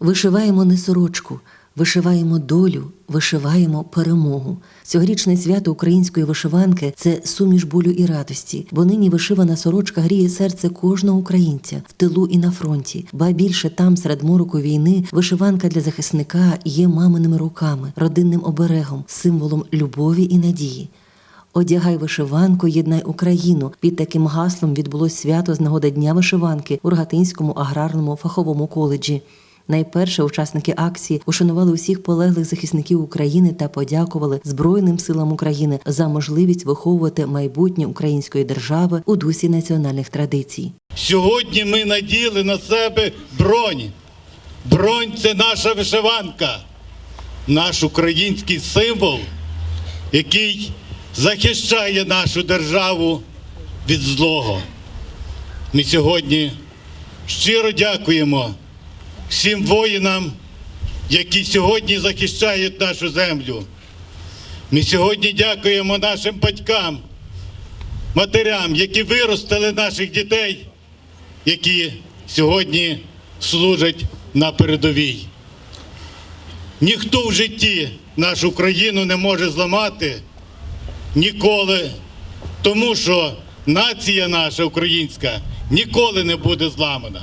Вишиваємо не сорочку, вишиваємо долю, вишиваємо перемогу. Цьогорічне свято української вишиванки це суміш болю і радості, бо нині вишивана сорочка гріє серце кожного українця в тилу і на фронті. Ба більше там, серед мороку війни, вишиванка для захисника є маминими руками, родинним оберегом, символом любові і надії. Одягай вишиванку, єднай Україну. Під таким гаслом відбулось свято з нагоди Дня вишиванки у Рогатинському аграрному фаховому коледжі. Найперше учасники акції ушанували усіх полеглих захисників України та подякували Збройним силам України за можливість виховувати майбутнє української держави у дусі національних традицій. Сьогодні ми наділи на себе бронь. Бронь це наша вишиванка, наш український символ, який захищає нашу державу від злого. Ми сьогодні щиро дякуємо всім воїнам, які сьогодні захищають нашу землю. Ми сьогодні дякуємо нашим батькам, матерям, які виростили наших дітей, які сьогодні служать на передовій. Ніхто в житті нашу країну не може зламати ніколи, тому що нація наша українська ніколи не буде зламана.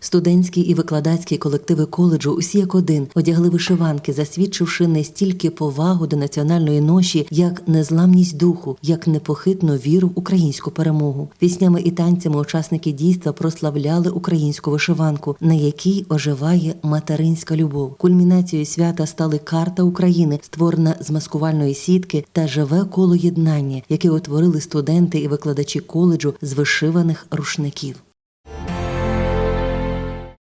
Студентські і викладацькі колективи коледжу усі як один одягли вишиванки, засвідчивши не стільки повагу до національної ноші, як незламність духу, як непохитну віру в українську перемогу. Піснями і танцями учасники дійства прославляли українську вишиванку, на якій оживає материнська любов. Кульмінацією свята стали карта України, створена з маскувальної сітки та живе коло єднання, яке утворили студенти і викладачі коледжу з вишиваних рушників.